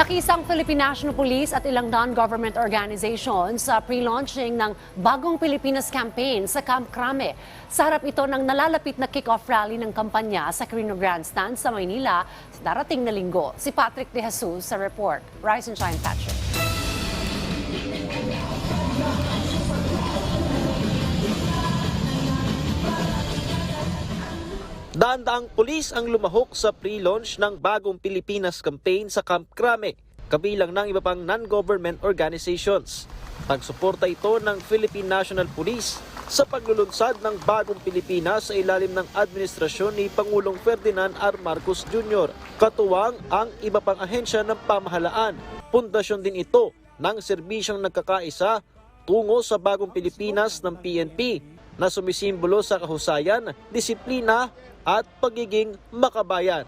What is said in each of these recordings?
Nakisang Philippine National Police at ilang non-government organizations sa pre-launching ng Bagong Pilipinas campaign sa Camp Crame. Sa harap ito ng nalalapit na kick-off rally ng kampanya sa Carino Grandstand sa Maynila sa darating na linggo. Si Patrick De Jesus sa report. Rise and shine, Patrick. Daan-daang pulis ang lumahok sa pre-launch ng Bagong Pilipinas campaign sa Camp Crame, kabilang ng iba pang non-government organizations. Tagsuporta ito ng Philippine National Police sa paglulunsad ng Bagong Pilipinas sa ilalim ng administrasyon ni Pangulong Ferdinand R. Marcos Jr. Katuwang ang iba pang ahensya ng pamahalaan. Pundasyon din ito ng serbisyong nagkakaisa tungo sa Bagong Pilipinas ng PNP na sumisimbolo sa kahusayan, disiplina at pagiging makabayan.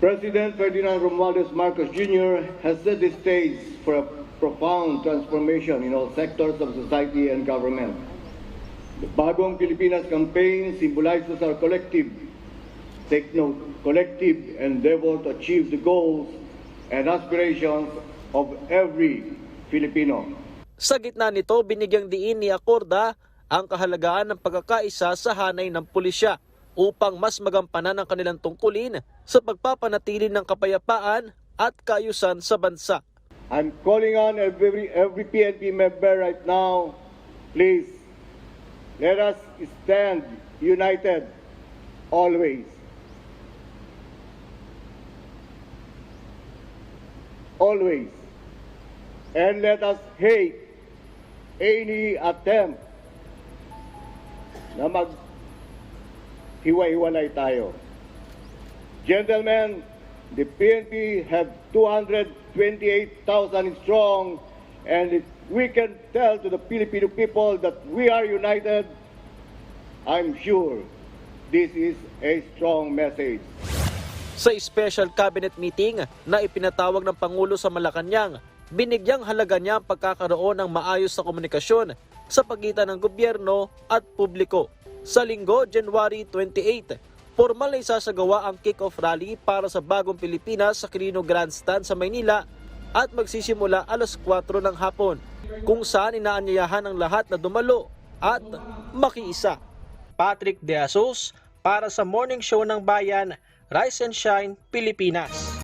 President Ferdinand Romualdez Marcos Jr. has set the stage for a profound transformation in all sectors of society and government. The Bagong Pilipinas campaign symbolizes our collective, take note, collective endeavor to achieve the goals and aspirations of every Filipino. Sa gitna nito, binigyang diin ni Acorda ang kahalagaan ng pagkakaisa sa hanay ng pulisya upang mas magampanan ang kanilang tungkulin sa pagpapanatili ng kapayapaan at kaayusan sa bansa. I'm calling on every, every PNP member right now, please, let us stand united always. Always. And let us hate any attempt na mag hiwa-hiwalay tayo. Gentlemen, the PNP have 228,000 strong, and if we can tell to the Filipino people that we are united, I'm sure this is a strong message. Sa special cabinet meeting na ipinatawag ng Pangulo sa Malacanang, binigyang halaga niya ang pagkakaroon ng maayos na komunikasyon sa pagitan ng gobyerno at publiko. Sa linggo, January 28, formal na isasagawa ang kick-off rally para sa bagong Pilipinas sa Quirino Grandstand sa Maynila at magsisimula alas 4 ng hapon kung saan inaanyayahan ang lahat na dumalo at makiisa. Patrick De Asos para sa Morning Show ng Bayan, Rise and Shine, Pilipinas.